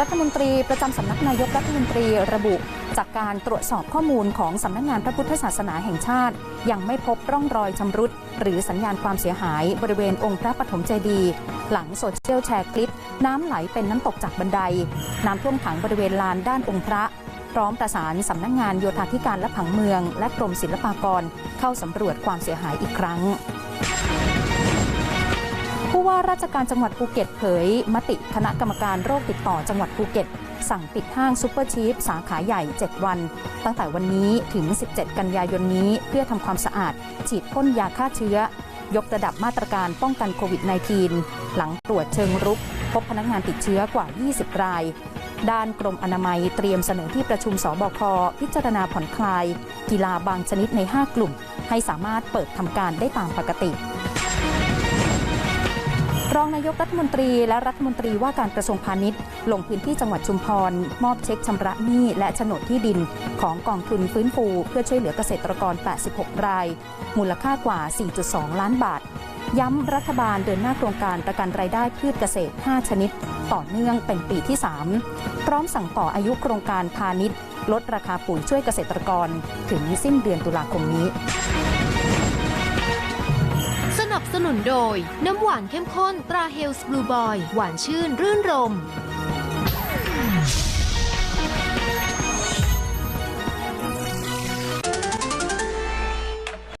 รัฐมนตรีประจำสำนักนายกรัฐมนตรีระบุ จากการตรวจสอบข้อมูลของสำนักงานพระพุทธศาสนาแห่งชาติ ยังไม่พบร่องรอยชำรุด หรือสัญญาณความเสียหายบริเวณองค์พระปฐมเจดีย์หลังโซเชียลแชร์คลิป น้ำไหลเป็นน้ำตกจากบันได น้ำท่วมขังบริเวณลานด้านองค์พระพร้อมประสานสำนักงานโยธาธิการและผังเมือง และกรมศิลปากร เข้าสำรวจความเสียหายอีกครั้ง ผู้ว่าราชการจังหวัดภูเก็ตเผย มติคณะกรรมการโรคติดต่อจังหวัดภูเก็ต สั่งปิดห้างซูเปอร์ชีฟสาขาใหญ่ 7 วัน ตั้งแต่วันนี้ถึง 17 กันยายนนี้เพื่อทำความสะอาด ฉีดพ่นยาฆ่าเชื้อ ยกระดับมาตรการป้องกันโควิด -19 หลังตรวจเชิงรุก พบพนักงานติดเชื้อกว่า 20 ราย ด้านกรมอนามัยเตรียมเสนอที่ประชุมสบคพิจารณาผ่อนคลาย กีฬาบางชนิดใน 5 กลุ่ม ให้สามารถเปิดทำการได้ตามปกติ รองนายกรัฐมนตรีและรัฐมนตรีว่าการกระทรวงพาณิชย์ ลงพื้นที่จังหวัดชุมพร มอบเช็คชำระหนี้และโฉนดที่ดินของกองทุนฟื้นฟู เพื่อช่วยเหลือเกษตรกร 86 ราย มูลค่ากว่า 4.2 ล้านบาท ย้ำรัฐบาลเดินหน้าโครงการประกันรายได้พืชเกษตร 5 ชนิด ต่อเนื่องเป็นปีที่ 3 พร้อมสั่งต่ออายุโครงการพาณิชย์ ลดราคาปุ๋ยช่วยเกษตรกร ถึงสิ้นเดือนตุลาคมนี้ นับสนุนโดย น้ำหวานเข้มข้นตราเฮลส์บลูบอย หวานชื่น รื่นรม